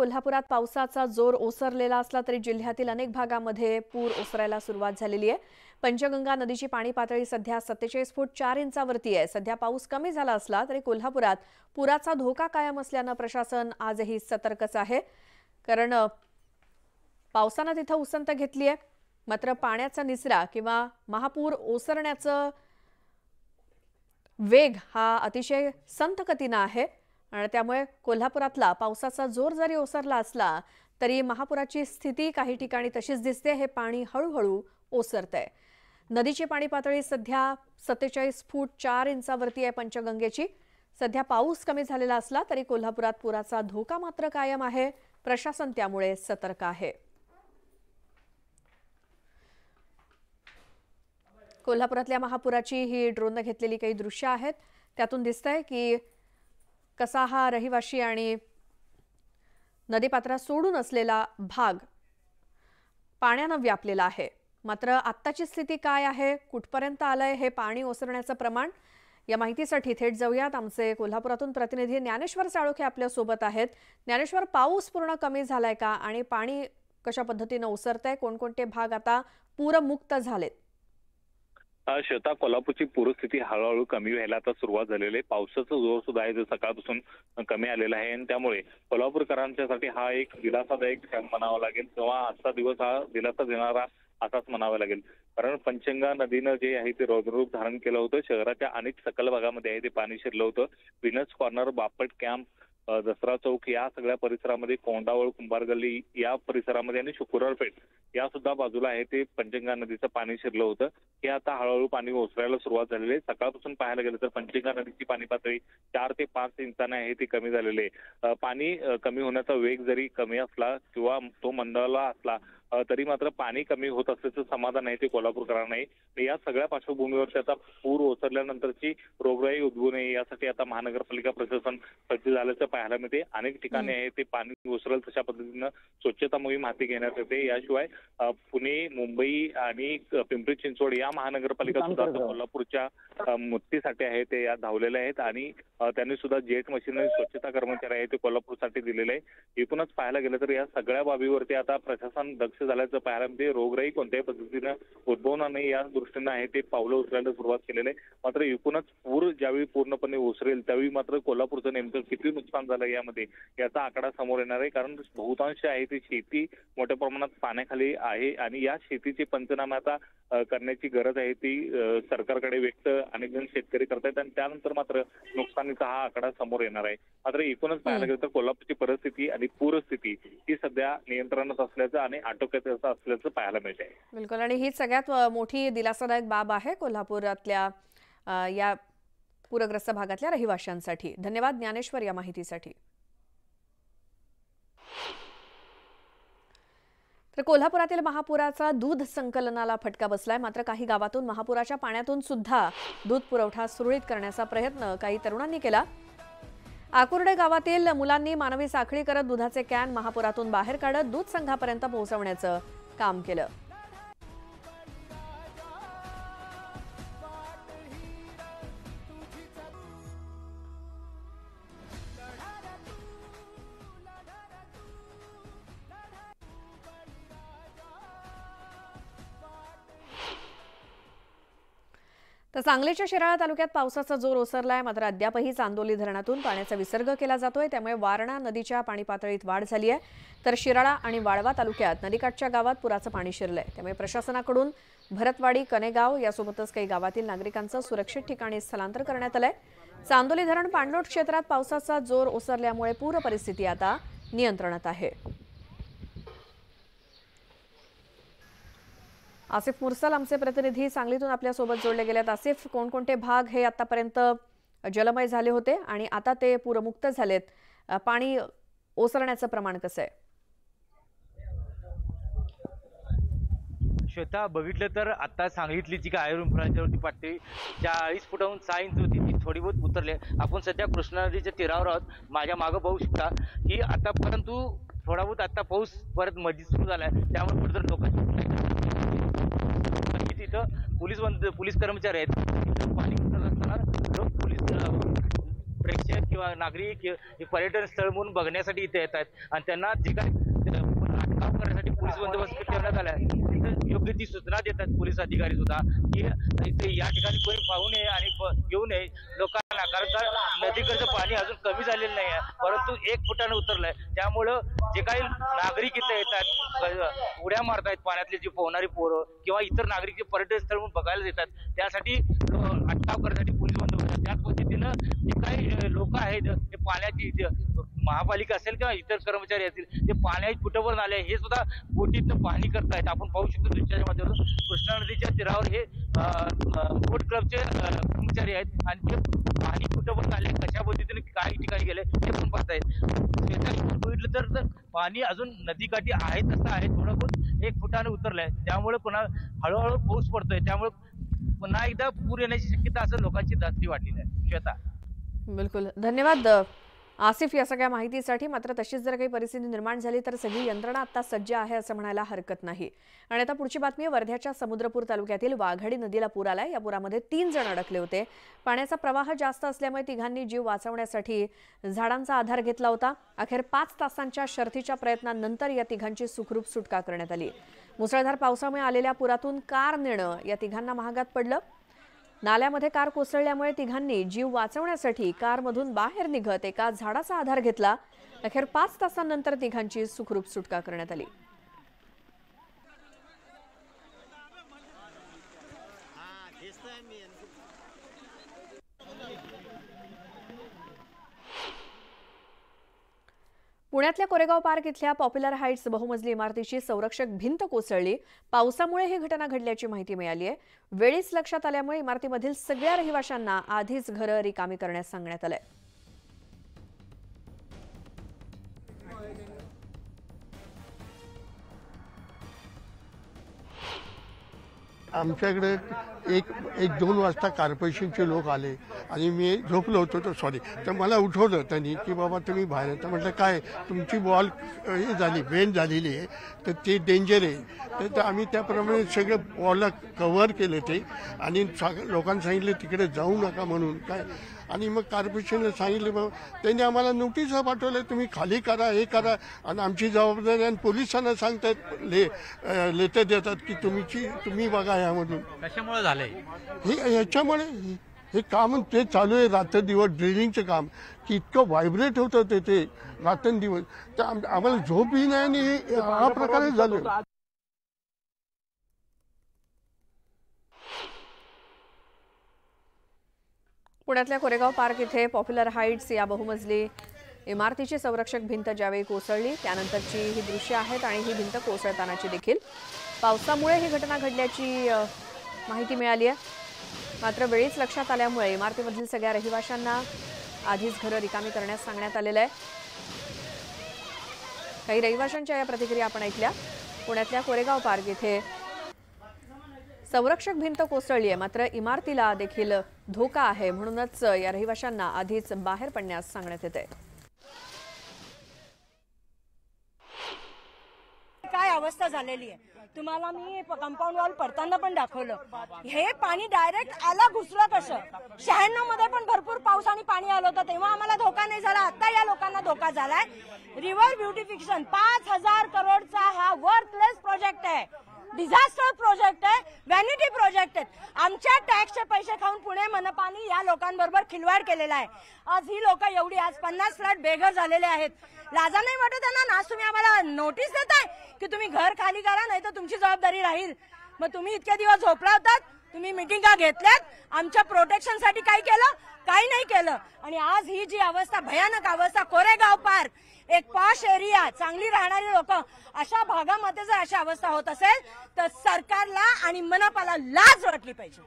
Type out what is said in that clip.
कोल्हापुरात पावसाचा जोर ओसरलेला असला तरी जिल्ह्यातील अनेक भागामध्ये पूर ओसरायला सुरुवात झालेली आहे. पंचगंगा नदीची पाणी पातळी सध्या सत्तेचाळीस फूट चार इंचावरती आहे. सध्या पाऊस कमी झाला असला तरी कोल्हापुरात पुराचा धोका कायम असल्यानं प्रशासन आजही सतर्कच आहे. कारण पावसानं तिथं उसंत घेतली आहे. मात्र पाण्याचा निचरा किंवा महापूर ओसरण्याचं वेग हा अतिशय संत गतीनं आहे. आणि त्यामुळे कोल्हापुरातला पावसाचा जोर जरी ओसरला असला तरी महापुराची स्थिती काही ठिकाणी तशीच दिसते. हे पाणी हळूहळू ओसरतंय. नदीची पाणी पातळी सध्या सत्तेचाळीस फूट चार इंचावरती आहे पंचगंगेची. सध्या पाऊस कमी झालेला असला तरी कोल्हापुरात पुराचा धोका मात्र कायम आहे. प्रशासन त्यामुळे सतर्क आहे. कोल्हापुरातल्या महापुराची ही ड्रोननं घेतलेली काही दृश्य आहेत. त्यातून दिसतंय की कसा हा रहिवाशी आणि नदीपात्रात सोडून असलेला भाग पाण्यानं व्यापलेला आहे. मात्र आत्ताची स्थिती काय आहे? कुठपर्यंत आलंय हे पाणी ओसरण्याचं प्रमाण? या माहितीसाठी थेट जाऊयात. आमचे कोल्हापुरातून प्रतिनिधी ज्ञानेश्वर साळोखे आपल्यासोबत आहेत. ज्ञानेश्वर पाऊस पूर्ण कमी झालाय का? आणि पाणी कशा पद्धतीनं ओसरतंय? कोणकोणते भाग आता पूरमुक्त झालेत? शेता कोल्हापूरची पूरस्थिती हळूहळू कमी व्हायला आता सुरुवात झालेली आहे. पावसाचा जोर सुद्धा आहे जो सकाळपासून कमी आलेला आहे. आणि त्यामुळे कोल्हापूरकरांच्यासाठी हा एक दिलासादायक क्षण म्हणावा लागेल किंवा आजचा दिवस हा दिलासा देणारा असाच म्हणावा लागेल. कारण पंचंगा नदीनं जे आहे ते रौद्ररूप धारण केलं होतं. शहराच्या अनेक सकल भागामध्ये आहे ते पाणी शिरलं होतं. Venus corner Bapat camp Dasara Chowk या सगळ्या परिसरामध्ये कोंडावळ कुंभार गल्ली या परिसरामध्ये आणि शुक्रवारपेठ या सुद्धा बाजूला आहे. ते पंचगंगा नदीचं पाणी शिरलं होतं. हे आता हळूहळू पाणी ओसरायला सुरुवात झालेली आहे. सकाळपासून पाहायला गेलं तर पंचगंगा नदीची पाणी पातळी चार ते पाच इंचाने आहे. ती कमी झालेली आहे. पाणी कमी होण्याचा वेग जरी कमी असला किंवा तो मंदावला असला तरी मात्र पाणी कमी होत असल्याचं समाधान आहे ते कोल्हापूरकरांना आहे या सगळ्या पार्श्वभूमीवरती आता पूर ओसरल्यानंतरची रोगराई उद्भवू नये यासाठी आता महानगरपालिका प्रशासन सज्ज झाल्याचं पाहायला मिळते. अनेक ठिकाणी आहे ते पाणी ओसरल तशा पद्धतीनं स्वच्छता मोहीम हाती घेण्यात येते. याशिवाय पुणे मुंबई आणि पिंपरी चिंचवड या महानगरपालिका सुद्धा कोल्हापूरच्या अ, मदतीसाठी आहे ते या धावलेल्या आहेत. आणि त्यांनी सुद्धा जेट मशीन स्वच्छता कर्मचारी आहे ते कोल्हापूरसाठी दिलेले आहे. एकूणच पाहायला गेलं तर या सगळ्या बाबीवरती आता प्रशासन दक्ष झाल्याचं पाहायला मिळते. रोगराई कोणत्याही पद्धतीनं उद्भवणार नाही या दृष्टीनं आहे ते पावलं उचलायला सुरुवात केलेलं आहे. मात्र एकूणच पूर ज्यावेळी पूर्णपणे ओसरेल त्यावेळी मात्र कोल्हापूरचं नेमकं किती नुकसान झालं यामध्ये याचा आकडा समोर येणार आहे. कारण बहुतांश आहे ती शेती मोठ्या प्रमाणात पाण्याखाली आहे आणि या शेतीचे पंचनामे आता करण्याची गरज आहे ती सरकारकडे व्यक्त अनेक जण शेतकरी करतायत आणि त्यानंतर मात्र नुकसानीचा हा आकडा समोर येणार आहे. मात्र एकूणच पाहायला गेलं तर कोल्हापूरची परिस्थिती आणि पूरस्थिती ही सध्या नियंत्रणात असल्याचं आणि आटोक्यात असल्याचं पाहायला मिळत आहे बिलकुल. आणि ही सगळ्यात मोठी दिलासादायक बाब आहे कोल्हापुरातल्या या पूरग्रस्त भागातल्या रहिवाशांसाठी. धन्यवाद ज्ञानेश्वर या माहितीसाठी. तर कोल्हापुरातील महापुराचा दूध संकलनाला फटका बसलाय. मात्र काही गावातून महापुराच्या पाण्यातून सुद्धा दूध पुरवठा सुरळीत करण्याचा प्रयत्न काही तरुणांनी केला. आकुर्डे गावातील मुलांनी मानवी साखळी करत दुधाचे कॅन महापुरातून बाहेर काढत दूध संघापर्यंत पोहोचवण्याचं काम केलं. तर सांगलीच्या शिराळा तालुक्यात पावसाचा जोर ओसरलाय. मात्र अद्यापही चांदोली धरणातून पाण्याचा विसर्ग केला जातोय. त्यामुळे वारणा नदीच्या पाणी पातळीत वाढ झाली आहे. तर शिराळा आणि वाळवा तालुक्यात नदीकाठच्या गावात पुराचं पाणी शिरलंय. त्यामुळे प्रशासनाकडून भरतवाडी कनेगाव यासोबतच काही गावातील नागरिकांचं सुरक्षित ठिकाणी स्थलांतर करण्यात आलंय. चांदोली धरण पाणलोट क्षेत्रात पावसाचा जोर ओसरल्यामुळे पूर परिस्थिती आता नियंत्रणात आहे. आसिफ मुरसल आमचे प्रतिनिधी सांगलीतून आपल्यासोबत जोडले गेलेत. आसिफ कोणकोणते भाग हे आतापर्यंत जलमय झाले होते आणि आता ते पूरमुक्त झालेत? पाणी ओसरण्याचं प्रमाण कसं आहे? श्वेता बघितलं तर आता सांगलीतली जी काय आयर्न होती पातळी चाळीस फुटाहून सहा इंच होती ती थोडी बहुत उतरली आपण सध्या कृष्णा नदीच्या तीरावर आहोत. माझ्या मागं पाहू शकता की आता परंतु थोडा बहुत आता पाऊस परत मध्ये सुरू झाला आहे त्यामुळे कुठेतरी लोकांची इथं पोलीस बंद पोलीस कर्मचारी आहेत. पाणी असताना लोक पोलीस प्रेक्षक किंवा नागरिक पर्यटन स्थळ म्हणून बघण्यासाठी इथे येत आहेत. आणि त्यांना जे काही करण्यासाठी पोलीस बंदोबस्त ठेवण्यात आला आहे तिथं योग्य ती सूचना देतात पोलीस अधिकारी सुद्धा की इथे या ठिकाणी कोणी पाहू नये आणि येऊ नये. लोकांना कारण का नदीकडचं पाणी अजून कमी झालेलं नाही आहे परंतु एक फुटानं उतरलंय. त्यामुळं जे काही नागरिक इथे येतात उड्या मारतायत पाण्यातली जी पोहणारी पोरं किंवा इतर नागरिक जे पर्यटन स्थळ म्हणून बघायला येतात त्यासाठी अटकाव करण्यासाठी पोलीस बंदोबस्त आहे. त्याच पद्धतीनं जे काही लोक आहेत ते पाण्याची महापालिका असेल किंवा इतर कर्मचारी असतील ते पाण्याची कुठं आले हे सुद्धा बोटीतनं पाहणी करतायत. आपण पाहू शकतो दृश्याच्या माध्यमातून कृष्णा नदीच्या तीरावर हे बोट क्लबचे कर्मचारी आहेत आणि ते पाणी कुठं आले कशा पद्धतीने काही ठिकाणी गेले हे पण पाहतायत. शेजारी बघितलं तर पाणी अजून नदीकाठी आहे तसं आहे थोडं बहुत एक फुटाने उतरलंय. त्यामुळे पुन्हा हळूहळू पाऊस पडतोय. त्यामुळे पुन्हा एकदा पूर येण्याची शक्यता असं लोकांची धास्ती वाटलेली आहे. श्वेता. बिलकुल. धन्यवाद आसिफ या सगळ्या माहितीसाठी. मात्र तशीच जर काही परिस्थिती निर्माण झाली तर सगळी यंत्रणा आता सज्ज आहे असं म्हणायला हरकत नाही. आणि आता पुढची बातमी वर्ध्याच्या समुद्रपूर तालुक्यातील वाघाडी नदीला पूर आलाय. या पुरामध्ये तीन जण अडकले होते. पाण्याचा प्रवाह जास्त असल्यामुळे तिघांनी जीव वाचवण्यासाठी झाडांचा आधार घेतला होता. अखेर पाच तासांच्या शर्थीच्या प्रयत्नांनंतर या तिघांची सुखरूप सुटका करण्यात आली. मुसळधार पावसामुळे आलेल्या पुरातून कार नेणं या तिघांना महागात पडलं. नाल्यामध्ये कार कोसळल्यामुळे तिघांनी जीव वाचवण्यासाठी कारमधून बाहेर निघत एका झाडाचा आधार घेतला. अखेर पाच तासांनंतर तिघांची सुखरूप सुटका करण्यात आली. पुण्यातल्या कोरेगाव पार्क इथल्या पॉप्युलर हाईट्स बहुमजली इमारतीची संरक्षक भिंत कोसळली. पावसामुळे ही घटना घडल्याची माहिती मिळाली आहे. वेळीच लक्षात आल्यामुळे इमारतीमधील सगळ्या रहिवाशांना आधीच घरं रिकामी करण्यास सांगण्यात आलंय. आमच्याकडे एक एक दोन वाजता कार्पोरेशनचे लोक आले. आणि मी झोपलो होतो तर सॉरी तर मला उठवलं त्यांनी की बाबा तुम्ही बाहेर तर म्हटलं काय? तुमची बॉल हे झाली बेंड झालेली आहे. तर ते डेंजर आहे. तर- तर आम्ही त्याप्रमाणे सगळं बॉलला कव्हर केलं ते. आणि लोकांना सांगितलं तिकडे जाऊ नका म्हणून. काय? आणि मग कॉर्पोरेशनला सांगितलं बाबा त्यांनी आम्हाला नोटीस पाठवलं तुम्ही खाली करा हे करा. आणि आमची जबाबदारी आणि पोलिसांना सांगतात ले लेटर देतात की तुमची तुम्ही बघा ह्यामधून. कशामुळे झालंय? हे ह्याच्यामुळे हे काम ते चालू आहे रात्रदिवस ड्रिलिंगचं काम. की इतकं व्हायब्रेट होतं ते ते रात्रंदिवस. तर आम- आम्हाला झोपही नाही आणि हे- हा प्रकारच झालं पुण्यातल्या कोरेगाव पार्क इथे पॉप्युलर हाईट्स या बहुमजली इमारतीची संरक्षक भिंत ज्यावेळी कोसळली त्यानंतरची ही दृश्य आहेत आणि ही भिंत कोसळतानाची देखील. पावसामुळे ही घटना घडल्याची माहिती मिळाली आहे. मात्र वेळीच लक्षात आल्यामुळे इमारतीमधील सगळ्या रहिवाशांना आधीच घरं रिकामी करण्यास सांगण्यात आलेलं आहे. काही रहिवाशांच्या या प्रतिक्रिया आपण ऐकल्या. पुण्यातल्या कोरेगाव पार्क येथे संरक्षक भिंत कोसळली आहे. मात्र इमारतीला देखील धोका आहे म्हणूनच या रहिवाशांना आधीच बाहेर पडण्यास सांगण्यात येत आहे अवस्था झालेली आहे. तुम्हाला मी कंपाऊंड वॉल पडताना पण दाखवलं. हे पाणी डायरेक्ट आला घुसलं कसं? शहाण्णवमध्ये पण भरपूर पाऊस आणि पाणी आलं होतं. तेव्हा आम्हाला धोका नाही झाला. आता या लोकांना धोका झालाय. रिव्हर ब्युटिफिकेशन पाच हजार करोडचा हा वर्थलेस प्रोजेक्ट आहे. डिझास्टर प्रोजेक्ट इलेक्टेड आमच्या टॅक्सचे पैसे खाऊन पुणे मनपानी या लोकांबरोबर खिलवाड केलेला आहे. आज ही लोक एवढी आज पन्नास फ्लॅट बेघर झालेले आहेत. लाजा नाही वाटत त्यांना ना आज तुम्ही आम्हाला नोटीस देताय? की तुम्ही घर खाली करा नाही तर तुमची जबाबदारी राहील. मग तुम्ही इतके दिवस झोपला होतात? तुम्ही मिटिंगा घेतल्यात आमच्या प्रोटेक्शनसाठी काही केलं? काही नाही केलं. आणि आज ही जी अवस्था भयानक अवस्था कोरेगाव पार्क एक पॉश एरिया चांगली राहणारी लोक अशा भागामध्ये जर अशा अवस्था होत असेल तर सरकारला आणि मनपाला लाज वाटली पाहिजे.